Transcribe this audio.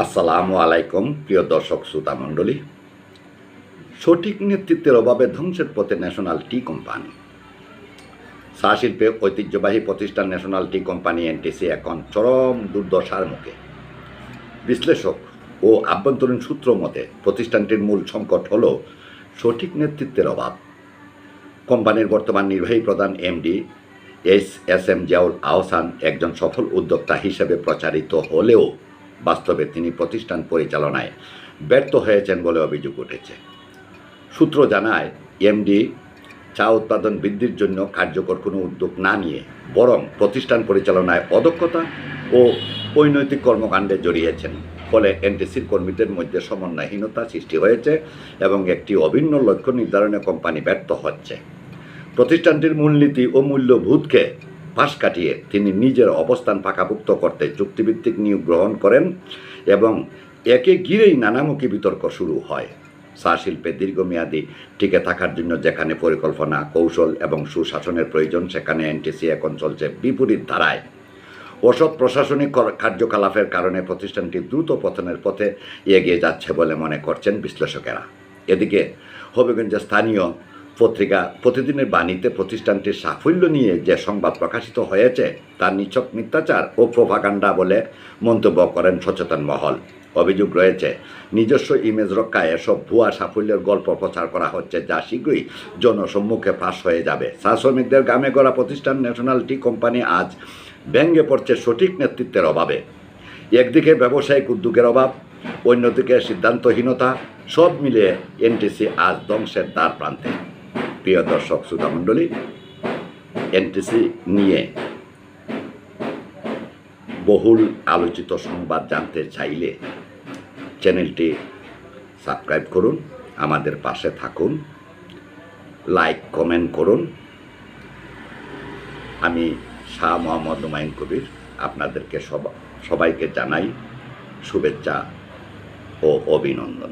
আসসালামু আলাইকুম, প্রিয় দর্শক শ্রোতা মণ্ডলী। সঠিক নেতৃত্বের অভাবে ধ্বংসের পথে ন্যাশনাল টি কোম্পানি। চা শিল্পে ঐতিহ্যবাহী প্রতিষ্ঠান ন্যাশনাল টি কোম্পানি এনটিসি এখন চরম দুর্দশার মুখে। বিশ্লেষক ও আভ্যন্তরীণ সূত্র মতে, প্রতিষ্ঠানটির মূল সংকট হল সঠিক নেতৃত্বের অভাব। কোম্পানির বর্তমান নির্বাহী প্রধান MD S S M Ziaul Ahsan একজন সফল উদ্যোক্তা হিসেবে প্রচারিত হলেও বাস্তবে তিনি প্রতিষ্ঠান পরিচালনায় ব্যর্থ হয়েছেন বলে অভিযোগ উঠেছে। সূত্র জানায়, এমডি চা উৎপাদন বৃদ্ধির জন্য কার্যকর কোনো উদ্যোগ না নিয়ে বরং প্রতিষ্ঠান পরিচালনায় অদক্ষতা ও অনৈতিক কর্মকাণ্ডে জড়িয়েছেন। ফলে এনটিসির কর্মীদের মধ্যে সমন্বয়হীনতা সৃষ্টি হয়েছে এবং একটি অভিন্ন লক্ষ্য নির্ধারণে কোম্পানি ব্যর্থ হচ্ছে। প্রতিষ্ঠানটির মূলনীতি ও মূল্যবোধকে পাশ কাটিয়ে তিনি নিজের অবস্থান পাকাভুক্ত করতে চুক্তিভিত্তিক নিয়োগ গ্রহণ করেন এবং একে ঘিরেই নানামুখী বিতর্ক শুরু হয়। চা শিল্পে দীর্ঘমেয়াদী টিকে থাকার জন্য যেখানে পরিকল্পনা, কৌশল এবং সুশাসনের প্রয়োজন, সেখানে এনটিসি এখন চলছে বিপরীত ধারায়। অসৎ প্রশাসনিক কার্যকলাপের কারণে প্রতিষ্ঠানটি দ্রুত পতনের পথে এগিয়ে যাচ্ছে বলে মনে করছেন বিশ্লেষকেরা। এদিকে হবিগঞ্জের স্থানীয় পত্রিকা প্রতিদিনের বাণীতে প্রতিষ্ঠানটির সাফল্য নিয়ে যে সংবাদ প্রকাশিত হয়েছে তার নিছক মিথ্যাচার ও প্রভাকাণ্ডা বলে মন্তব্য করেন সচেতন মহল। অভিযোগ রয়েছে, নিজস্ব ইমেজ রক্ষায় এসব ভুয়া সাফল্যের গল্প প্রচার করা হচ্ছে যা শীঘ্রই জনসম্মুখে ফাঁস হয়ে যাবে। চা শ্রমিকদের গ্রামে গড়া প্রতিষ্ঠান ন্যাশনাল টি কোম্পানি আজ ব্যঙ্গে পড়ছে সঠিক নেতৃত্বের অভাবে। একদিকে ব্যবসায়িক উদ্যোগের অভাব, অন্যদিকে সিদ্ধান্তহীনতা, সব মিলিয়ে এনটিসি আজ ধ্বংসের দ্বার প্রান্তে। প্রিয় দর্শক শ্রোতামণ্ডলী এনটিসি নিয়ে বহুল আলোচিত সংবাদ জানতে চাইলে চ্যানেলটি সাবস্ক্রাইব করুন, আমাদের পাশে থাকুন, লাইক, কমেন্ট করুন। আমি শাহ মোহাম্মদ হুমায়ুন কবির, আপনাদেরকে সব, সবাইকে জানাই শুভেচ্ছা ও অভিনন্দন।